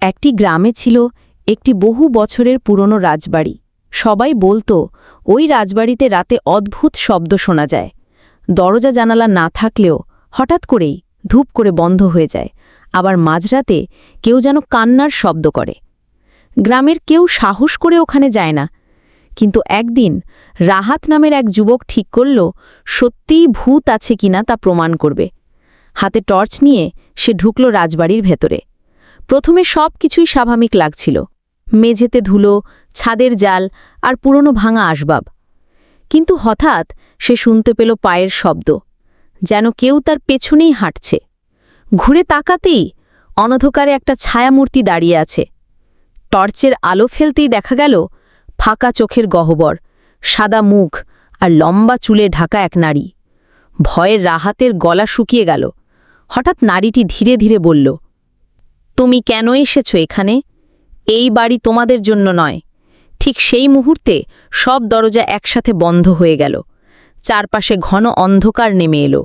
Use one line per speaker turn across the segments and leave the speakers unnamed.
একটি গ্রামে ছিল একটি বহু বছরের পুরনো রাজবাড়ি। সবাই বলতো, ওই রাজবাড়িতে রাতে অদ্ভুত শব্দ শোনা যায়। দরজা জানালা না থাকলেও হঠাৎ করেই ধূপ করে বন্ধ হয়ে যায়। আবার মাঝরাতে কেউ যেন কান্নার শব্দ করে। গ্রামের কেউ সাহস করে ওখানে যায় না। কিন্তু একদিন রাহাত নামের এক যুবক ঠিক করল, সত্যিই ভূত আছে কিনা তা প্রমাণ করবে। হাতে টর্চ নিয়ে সে ঢুকল রাজবাড়ির ভেতরে। প্রথমে সব কিছুই স্বাভাবিক লাগছিল। মেঝেতে ধুলো, ছাদের জাল আর পুরনো ভাঙা আসবাব। কিন্তু হঠাৎ সে শুনতে পেল পায়ের শব্দ, যেন কেউ তার পেছনেই হাঁটছে। ঘুরে তাকাতেই অনধকারে একটা ছায়ামূর্তি দাঁড়িয়ে আছে। টর্চের আলো ফেলতেই দেখা গেল ফাঁকা চোখের গহ্বর, সাদা মুখ আর লম্বা চুলে ঢাকা এক নারী। ভয়ের রাহাতের গলা শুকিয়ে গেল। হঠাৎ নারীটি ধীরে ধীরে বলল তুমি কেন এসেছ এখানে? এই বাড়ি তোমাদের জন্য নয়। ঠিক সেই মুহূর্তে সব দরজা একসাথে বন্ধ হয়ে গেল। চারপাশে ঘন অন্ধকার নেমে এলো।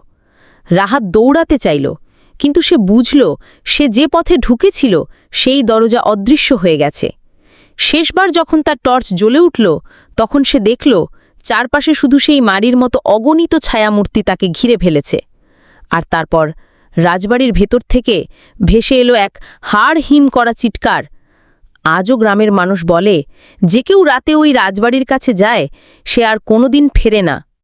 রাহাত দৌড়াতে চাইল, কিন্তু সে বুঝল, সে যে পথে ঢুকেছিল, সেই দরজা অদৃশ্য হয়ে গেছে। শেষবার যখন তার টর্চ জ্বলে উঠল, তখন সে দেখল, চারপাশে শুধু সেই মারির মতো অগণিত ছায়ামূর্তি তাকে ঘিরে ফেলেছে। আর তারপর রাজবাড়ির ভেতর থেকে ভেসে এলো এক হাড় হিম করা চিৎকার। আজও গ্রামের মানুষ বলে, যে কেউ রাতে ওই রাজবাড়ির কাছে যায়, সে আর কোনোদিন ফেরে না।